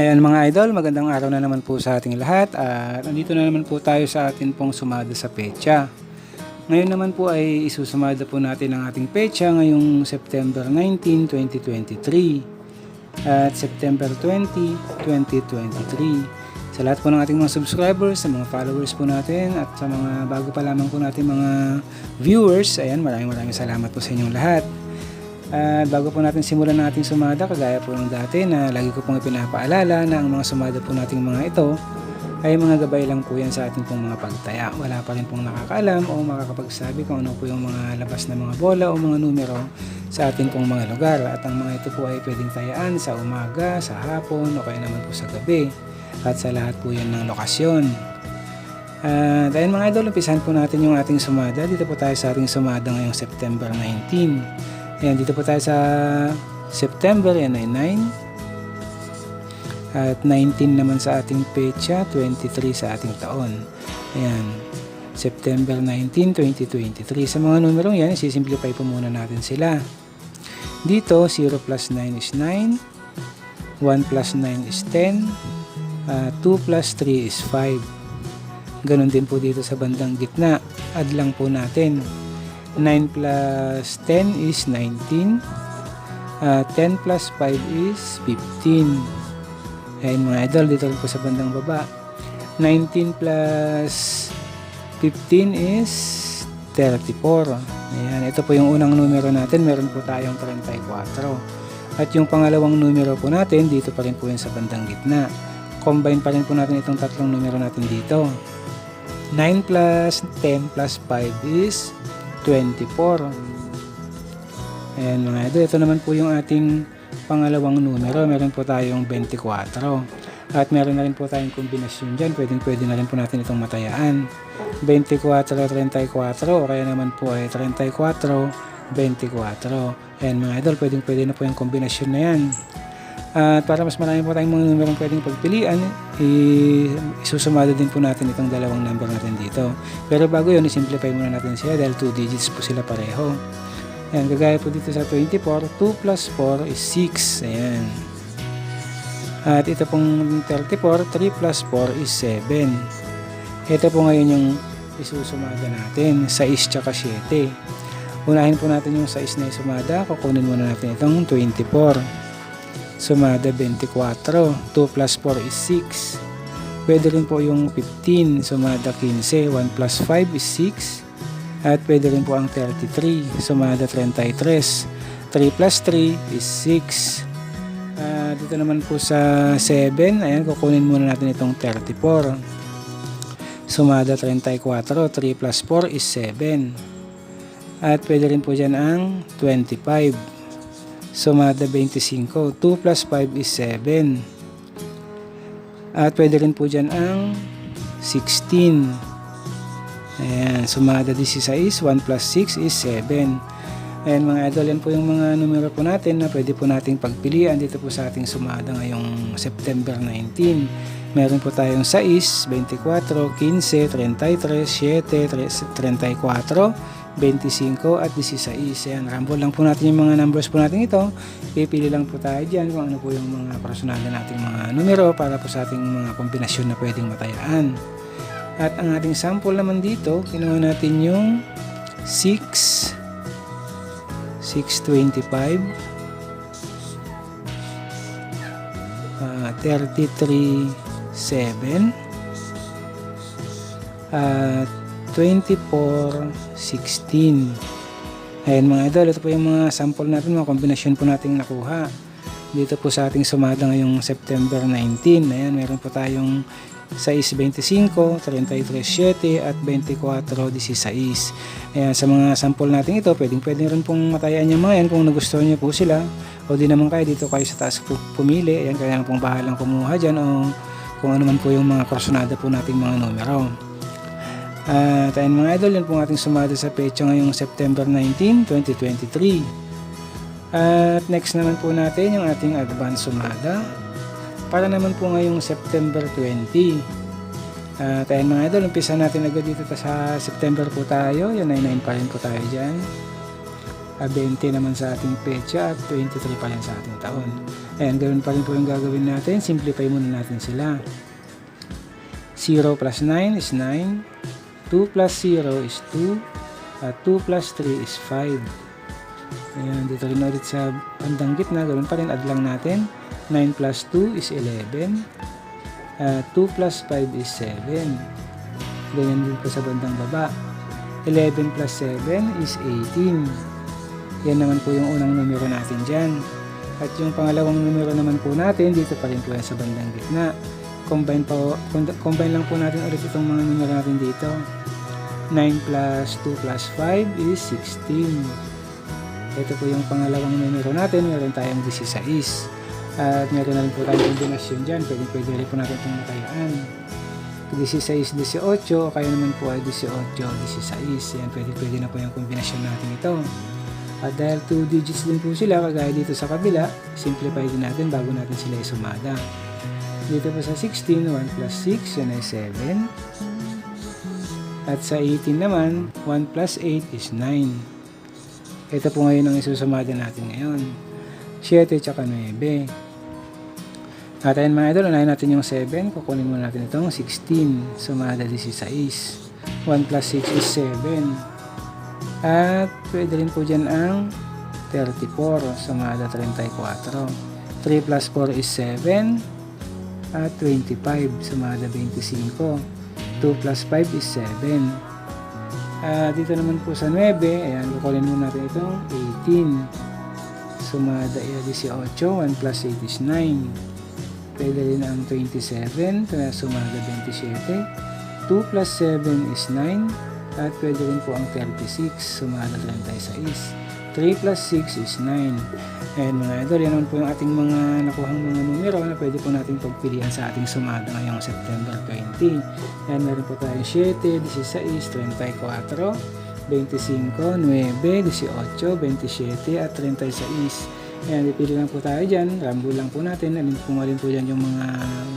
Ayan mga idol, magandang araw na naman po sa ating lahat at nandito na naman po tayo sa atin pong sumada sa pecha. Ngayon naman po ay isusumada po natin ang ating pecha ngayong September 19, 2023 at September 20, 2023. Sa lahat po ng ating mga subscribers, sa mga followers po natin at sa mga bago pa lamang po natin mga viewers, ayan maraming maraming salamat po sa inyong lahat. At bago po natin simulan ng ating sumada, kagaya po ng dati na lagi ko pong ipinapaalala na ang mga sumada po nating mga ito ay mga gabay lang po yan sa ating pong mga pagtaya. Wala pa rin pong nakakaalam o makakapagsabi kung ano po yung mga labas na mga bola o mga numero sa ating pong mga lugar. At ang mga ito po ay pwedeng tayaan sa umaga, sa hapon o kaya naman po sa gabi. At sa lahat po yan ng lokasyon. At ayun mga idol, umpisahan po natin yung ating sumada. Dito po tayo sa ating sumada ngayong September 19. Ayan, dito po tayo sa September, yan ay 9. At 19 naman sa ating pecha, 23 sa ating taon. Ayan, September 19, 2023. Sa mga numerong yan, isisimplify po muna natin sila. Dito, 0 plus 9 is 9, 1 plus 9 is 10, uh, 2 plus 3 is 5. Ganon din po dito sa bandang gitna. Add lang po natin. 9 plus 10 is 19. Uh, 10 plus 5 is 15. Ayan mga idol, dito po sa bandang baba. 19 plus 15 is 34. Ayan, ito po yung unang numero natin. Meron po tayong 34. At yung pangalawang numero po natin, dito pa rin po yun sa bandang gitna. Combine pa rin po natin itong tatlong numero natin dito. 9 plus 10 plus 5 is 24. Ayan mga idol, ito naman po yung ating pangalawang numero. Meron po tayong 24. At meron na rin po tayong kombinasyon dyan. Pwedeng pwede na rin po natin itong matayaan. 24, 34 o kaya naman po ay 34, 24. Ayan mga idol, pwedeng pwede na po yung kombinasyon na yan. At para mas marami po tayong mga numerong pwedeng pagpilian, i- isusumado din po natin itong dalawang number natin dito. Pero bago yun, i-simplify muna natin sila dahil 2 digits po sila pareho. Ayan, kagaya po dito sa 24, 2 plus 4 is 6. Ayan. At ito pong 34, 3 plus 4 is 7. Ito po ngayon yung isusumada natin, 6 tsaka 7. Unahin po natin yung 6 na isumada, kukunin muna natin itong 24. Sumada 24. 2 plus 4 is 6. Pwede rin po yung 15. Sumada 15. 1 plus 5 is 6. At pwede rin po ang 33. Sumada 33. 3 plus 3 is 6. Uh, dito naman po sa 7. Ayan, kukunin muna natin itong 34. Sumada 34. 3 plus 4 is 7. At pwede rin po dyan ang 25. Sumada 25. 2 plus 5 is 7. At pwede rin po dyan ang 16. Ayan, sumada 16. 1 plus 6 is 7. Ayan mga idol, yan po yung mga numero po natin na pwede po nating pagpilian dito po sa ating sumada ngayong September 19. Meron po tayong 6, 24, 15, 33, 7, 34, 25 at 16. Ayan, ramble lang po natin yung mga numbers po natin ito. Pipili lang po tayo dyan kung ano po yung mga personal na nating mga numero para po sa ating mga kombinasyon na pwedeng matayaan. At ang ating sample naman dito, kinuha natin yung 6, 625, uh, 33, 7, at 24, 16. Ayan mga idol, ito po yung mga sample natin, mga kombinasyon po nating nakuha. Dito po sa ating sumada ngayong September 19. Ayan, meron po tayong 6.25, 33.7 at 24.16. Ayan, sa mga sample natin ito, pwedeng pwedeng rin pong matayaan yung mga yan kung nagustuhan nyo po sila. O di naman kayo dito kayo sa taas pumili. Ayan, kaya pong bahalang kumuha dyan o kung ano man po yung mga kursunada po nating mga numero. At ayun mga idol, yan po ating sumada sa pecha ngayong September 19, 2023. At next naman po natin yung ating advance sumada para naman po ngayong September 20. At ayun mga idol, umpisa natin agad dito sa September po tayo. Yan ay 9 pa rin po tayo dyan. 20 naman sa ating pecha at 23 pa rin sa ating taon. Ayan, gawin pa rin po yung gagawin natin. Simplify muna natin sila. 0 plus 9 is 9. 2 plus 0 is 2. At 2 plus 3 is 5. Ayan, dito rin ulit sa bandang gitna. Gawin pa rin, add lang natin. 9 plus 2 is 11. At 2 plus 5 is 7. Ganyan din po sa bandang baba. 11 plus 7 is 18. Yan naman po yung unang numero natin dyan. At yung pangalawang numero naman po natin, dito pa rin po yan sa bandang gitna. Combine, po, combine lang po natin ulit itong mga numero natin dito. 9 plus 2 plus 5 is 16. Ito po yung pangalawang numero natin. Meron tayong 16. At meron na rin po tayong kombinasyon dyan. Pwede, pwede rin po natin itong matayaan. 16, 18, o kaya naman po ay 18, 16. Yan, pwede, pwede na po yung kombinasyon natin ito. At dahil 2 digits din po sila, kagaya dito sa kabila, simplify din natin bago natin sila isumada. Dito po sa 16, 1 plus 6, yan ay 7. At sa 18 naman, 1 plus 8 is 9. Ito po ngayon ang isusumada natin ngayon. 7 tsaka 9. At ayun mga idol, unahin natin yung 7. Kukunin muna natin itong 16. Sumada 16. 1 plus 6 is 7. At pwede rin po dyan ang 34. Sumada 34. 3 plus 4 is 7. At 25. Sumada 25. 2 plus 5 is 7. Ah, dito naman po sa 9, ayan, kukunin muna natin itong 18. Sumada ay 18, 1 plus 8 is 9. Pwede rin ang 27, kaya sumada 27. 2 plus 7 is 9. At pwede rin po ang 36, sumada 36. 3 plus 6 is 9. Ayan mga idol, yan naman po yung ating mga nakuhang mga numero na pwede po natin pagpilian sa ating sumada ngayong September 20. Ayan, meron po tayong 7, 16, 34, 25, 9, 18, 27 at 36. Ayan, pipili lang po tayo dyan. Rambo lang po natin. Alin po malin po dyan yung mga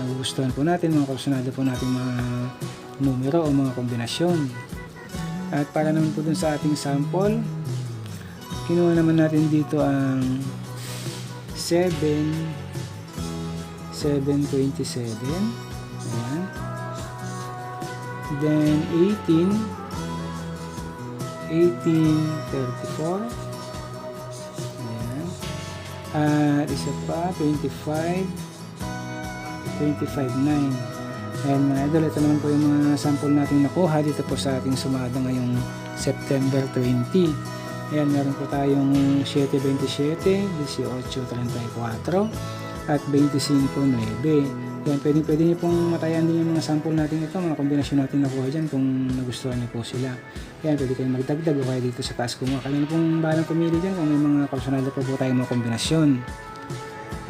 nagugustuhan po natin, mga kursunado po natin mga numero o mga kombinasyon. At para naman po dun sa ating sample, kinuha naman natin dito ang 7 727 ayan. Then 18 1834 ayan. At isa pa 25 25.9 Ayan mga idol, ito naman po yung mga sample natin nakuha dito po sa ating sumada ngayong September 20. Ayan, meron po tayong 7.27, 18.34, at 25.9. Ayan, pwede, pwede nyo pong matayan din yung mga sample natin ito, mga kombinasyon natin nakuha dyan kung nagustuhan nyo po sila. Ayan, pwede kayong magdagdag o kaya dito sa taas kumuha. Kaya na pong balang pumili dyan kung may mga personal pa po tayong mga kombinasyon.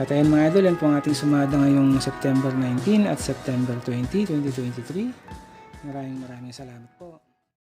At ayan mga idol, yan po ang ating sumada ngayong September 19 at September 20, 2023. Maraming maraming salamat po.